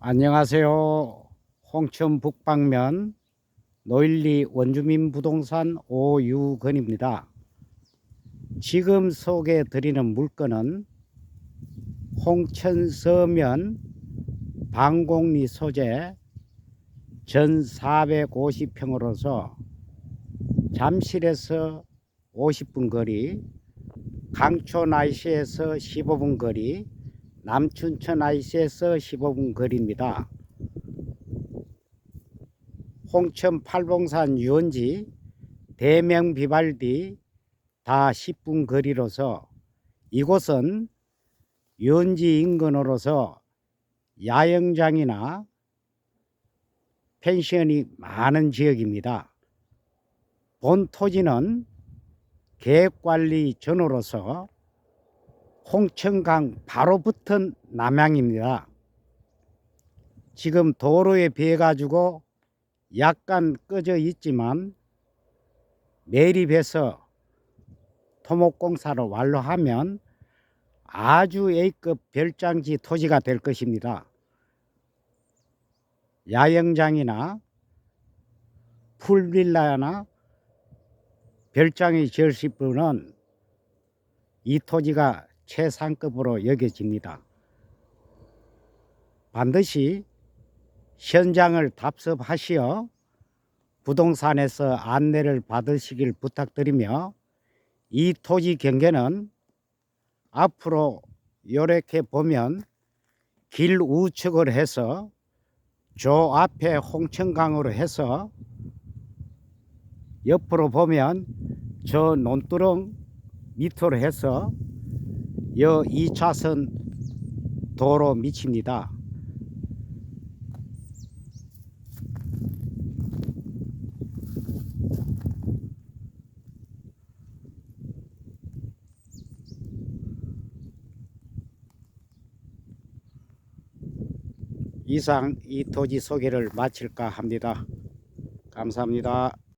안녕하세요. 홍천 북방면 노일리 원주민 부동산 오유건입니다. 지금 소개해 드리는 물건은 홍천 서면 방공리 소재 전 450평으로서 잠실에서 50분 거리, 강초 나이시에서 15분 거리, 남춘천 IC에서 15분 거리입니다. 홍천 팔봉산 유원지, 대명 비발디 다 10분 거리로서 이곳은 유원지 인근으로서 야영장이나 펜션이 많은 지역입니다. 본 토지는 계획관리 전으로서 홍천강 바로 붙은 남양입니다. 지금 도로에 비해 가지고 약간 꺼져 있지만 매립해서 토목공사를 완료하면 아주 A급 별장지 토지가 될 것입니다. 야영장이나 풀빌라나 별장이 지으실 분은 이 토지가 최상급으로 여겨집니다. 반드시 현장을 답습하시어 부동산에서 안내를 받으시길 부탁드리며 이 토지 경계는 앞으로 요렇게 보면 길 우측을 해서 저 앞에 홍천강으로 해서 옆으로 보면 저 논두렁 밑으로 해서 여 2차선 도로 밑입니다. 이상 이 토지 소개를 마칠까 합니다. 감사합니다.